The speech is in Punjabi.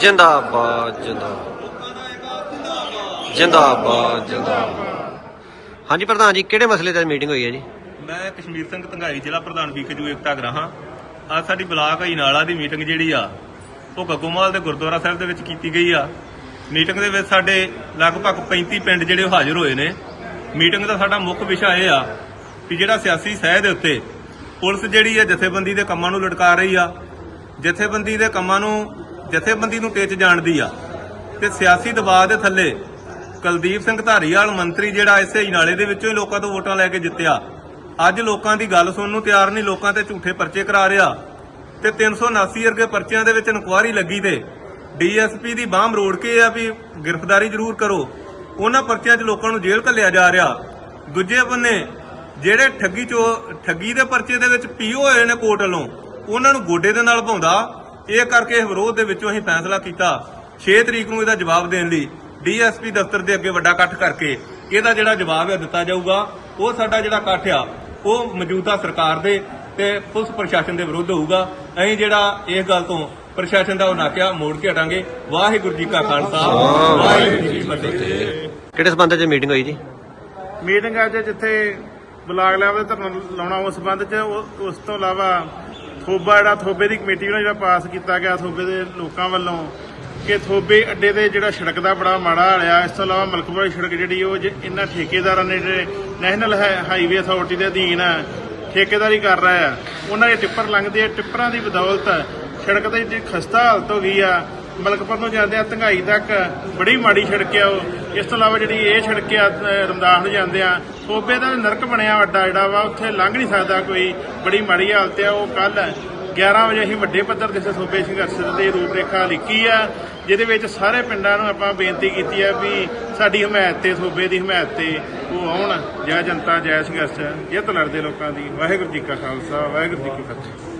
ਜਿੰਦਾਬਾਦ ਜਿੰਦਾਬਾਦ। ਜਿੰਦਾਬਾਦ ਜਿੰਦਾਬਾਦ। ਹਾਂਜੀ ਪ੍ਰਧਾਨ ਜੀ, ਕਿਹੜੇ ਮਸਲੇ ਤੇ ਮੀਟਿੰਗ ਹੋਈ ਹੈ ਜੀ? ਮੈਂ ਕਸ਼ਮੀਰ ਸਿੰਘ ਧੰਗਾਈ, ਜ਼ਿਲ੍ਹਾ ਪ੍ਰਧਾਨ ਬੀਕੇਯੂ ਏਕਤਾ ਗ੍ਰਾਹਾਂ। ਅੱਜ ਸਾਡੀ ਬਲਾਕ ਇਨਾਲਾ ਦੀ ਮੀਟਿੰਗ ਜਿਹੜੀ ਆ, ਉਹ ਗੱਗੋਮਾਲ ਦੇ ਗੁਰਦੁਆਰਾ ਸਾਹਿਬ ਦੇ ਵਿੱਚ ਕੀਤੀ ਗਈ ਆ। ਮੀਟਿੰਗ ਦੇ ਵਿੱਚ ਸਾਡੇ ਲਗਭਗ 35 ਪਿੰਡ ਜਿਹੜੇ ਉਹ ਹਾਜ਼ਰ ਹੋਏ ਨੇ। ਮੀਟਿੰਗ ਦਾ ਸਾਡਾ ਮੁੱਖ ਵਿਸ਼ਾ ਇਹ ਆ ਕਿ ਜਿਹੜਾ ਸਿਆਸੀ ਸਹਿ ਦੇ ਉੱਤੇ ਪੁਲਿਸ ਜਿਹੜੀ ਹੈ ਜਥੇਬੰਦੀ ਦੇ ਕੰਮਾਂ ਨੂੰ ਲਟਕਾ ਰਹੀ ਆ। ਜਥੇਬੰਦੀ ਦੇ ਕੰਮਾਂ ਨੂੰ ਜਥੇਬੰਦੀ ਨੂੰ ਟੇਚ ਜਾਣਦੀ ਆ। ਤੇ ਸਿਆਸੀ ਦਬਾਅ ਦੇ ਥੱਲੇ ਕੁਲਦੀਪ ਸਿੰਘ ਧਾਰੀਵਾਲ, ਮੰਤਰੀ ਜਿਹੜਾ ਇਸੇ ਨਾਲੇ ਦੇ ਵਿੱਚੋਂ ਹੀ ਲੋਕਾਂ ਤੋਂ ਵੋਟਾਂ ਲੈ ਕੇ ਜਿੱਤਿਆ। ਅੱਜ ਲੋਕਾਂ ਦੀ ਗੱਲ ਸੁਣਨ ਨੂੰ ਤਿਆਰ ਨਹੀਂ, ਲੋਕਾਂ ਤੇ ਝੂਠੇ ਪਰਚੇ ਕਰਾ ਰਿਹਾ। ਤੇ 379 ਵਰਗੇ ਪਰਚਿਆਂ ਦੇ ਵਿੱਚ ਇਨਕੁਆਰੀ ਲੱਗੀ ਤੇ ਡੀਐਸਪੀ ਦੀ ਬਾਹਮ ਰੋੜ ਕੇ ਆ ਵੀ ਗ੍ਰਿਫਤਾਰੀ ਜ਼ਰੂਰ ਕਰੋ। ਉਹਨਾਂ ਪਰਚਿਆਂ 'ਚ ਲੋਕਾਂ ਨੂੰ ਜੇਲ੍ਹ ਘੱਲਿਆ ਜਾ ਰਿਹਾ। ਦੂਜੇ ਬੰਨੇ ਜਿਹੜੇ ਠੱਗੀ ਚੋ ਠੱਗੀ ਦੇ ਪਰਚੇ ਦੇ ਵਿੱਚ ਪੀਓ ਹੋਏ ਨੇ ਕੋਰਟ ਵੱਲੋਂ, ਉਹਨਾਂ ਨੂੰ ਗੋਡੇ ਦੇ ਨਾਲ ਭਾਉਂਦਾ ਇਹ ਕਰਕੇ ਇਸ ਵਿਰੋਧ ਦੇ ਵਿੱਚੋਂ ਅਸੀਂ ਫੈਸਲਾ ਕੀਤਾ 6 ਤਰੀਕ ਨੂੰ ਇਹਦਾ ਜਵਾਬ ਦੇਣ ਲਈ ਡੀਐਸਪੀ ਦਫ਼ਤਰ ਦੇ ਅੱਗੇ ਵੱਡਾ ਇਕੱਠ ਕਰਕੇ ਇਹਦਾ ਜਿਹੜਾ ਜਵਾਬ ਹੈ ਦਿੱਤਾ ਜਾਊਗਾ। ਉਹ ਸਾਡਾ ਜਿਹੜਾ ਇਕੱਠ ਆ ਉਹ ਮੌਜੂਦਾ ਸਰਕਾਰ ਦੇ ਤੇ ਪੁਲਿਸ ਪ੍ਰਸ਼ਾਸਨ ਦੇ ਵਿਰੁੱਧ ਹੋਊਗਾ। ਅਸੀਂ ਜਿਹੜਾ ਇਸ ਗੱਲ ਤੋਂ ਪ੍ਰਸ਼ਾਸਨ ਦਾ ਉਹ ਨਾਕਿਆ ਮੋੜ ਕੇ ਹਟਾਂਗੇ। ਵਾਹਿਗੁਰੂ ਜੀ ਕਾ ਖਾਲਸਾ ਵਾਹਿਗੁਰੂ ਜੀ ਕੀ ਫਤਿਹ। ਕਿਹੜੇ ਸਬੰਧ 'ਚ ਮੀਟਿੰਗ ਹੋਈ ਜੀ? ਮੀਟਿੰਗ ਅੱਜ ਜਿੱਥੇ ਬਲਾਕ ਲੈਵਲ ਤੇ ਧਰਨਾ ਲਾਉਣਾ ਉਸ ਸੰਬੰਧ ਚ ਉਸ ਤੋਂ ਇਲਾਵਾ ਥੋਬਾ ਜਿਹੜਾ ਥੋਬੇ ਦੀ ਕਮੇਟੀ ਵੱਲੋਂ ਜਿਹੜਾ ਪਾਸ ਕੀਤਾ ਗਿਆ ਥੋਬੇ ਦੇ ਲੋਕਾਂ ਵੱਲੋਂ ਕਿ ਥੋਬੇ ਅੱਡੇ ਤੇ ਜਿਹੜਾ ਸੜਕ ਦਾ ਬੜਾ ਮਾੜਾ ਹਾਲ ਆ ਇਸ ਤੋਂ ਇਲਾਵਾ ਮਲਕਪੁਰ ਵਾਲੀ ਸੜਕ ਜਿਹੜੀ ਉਹ ਜ- ਇਹਨਾਂ ਠੇਕੇਦਾਰਾਂ ਨੇ ਜਿਹੜੇ ਨੈਸ਼ਨਲ ਹਾਈਵੇ ਅਥਾਰਟੀ ਦੇ ਅਧੀਨ ਆ, ਠੇਕੇਦਾਰੀ ਕਰ ਰਹੇ ਆ ਉਹਨਾਂ ਦੇ ਟਿੱਪਰ ਲੰਘਦੇ ਆ ਟਿੱਪਰਾਂ ਦੀ ਬਦੌਲਤ ਸੜਕ ਤੇ ਖਸਤਾ ਹਾਲਤ ਹੋ ਗਈ ਆ ਮਲਕਪੁਰ ਨੂੰ ਜਾਂਦੇ ਆ ਧੰਗਾਈ ਤੱਕ ਬੜੀ ਮਾੜੀ ਸੜਕ ਆ ਉਹ। ਇਸ ਤੋਂ ਇਲਾਵਾ ਜਿਹੜੀ ਇਹ ਸੜਕ ਆ ਰਮਦਾਸ ਨੂੰ ਜਾਂਦੇ ਆ ਸੋਬੇ ਦਾ ਨਰਕ ਬਣਿਆ ਵੱਡਾ ਜਿਹੜਾ ਵਾ, ਉੱਥੇ ਲੰਘ ਨਹੀਂ ਸਕਦਾ ਕੋਈ ਬੜੀ ਮਾੜੀ ਹਾਲਤ ਆ, ਉਹ ਕੱਲ 11 ਵਜੇ ਅਸੀਂ ਵੱਡੇ ਪੱਧਰ ਤੇ ਸੋਬੇ ਸੰਘਰਸ਼ ਦੀ ਰੂਪਰੇਖਾ ਲਿਖੀ ਆ, ਜਿਹਦੇ ਵਿੱਚ ਸਾਰੇ ਪਿੰਡਾਂ ਨੂੰ ਆਪਾਂ ਬੇਨਤੀ ਕੀਤੀ ਆ ਵੀ ਸਾਡੀ ਹਮਾਇਤ ਤੇ ਸੋਬੇ ਦੀ ਹਮਾਇਤ ਤੇ ਉਹ ਆਉਣ, ਜੈ ਜਨਤਾ, ਜੈ ਸੰਘਰਸ਼, ਜਿੱਤ ਲੜਦੇ ਲੋਕਾਂ ਦੀ। ਵਾਹਿਗੁਰੂ ਜੀ ਕਾ ਖਾਲਸਾ, ਵਾਹਿਗੁਰੂ ਜੀ ਕੀ ਫਤਿਹ।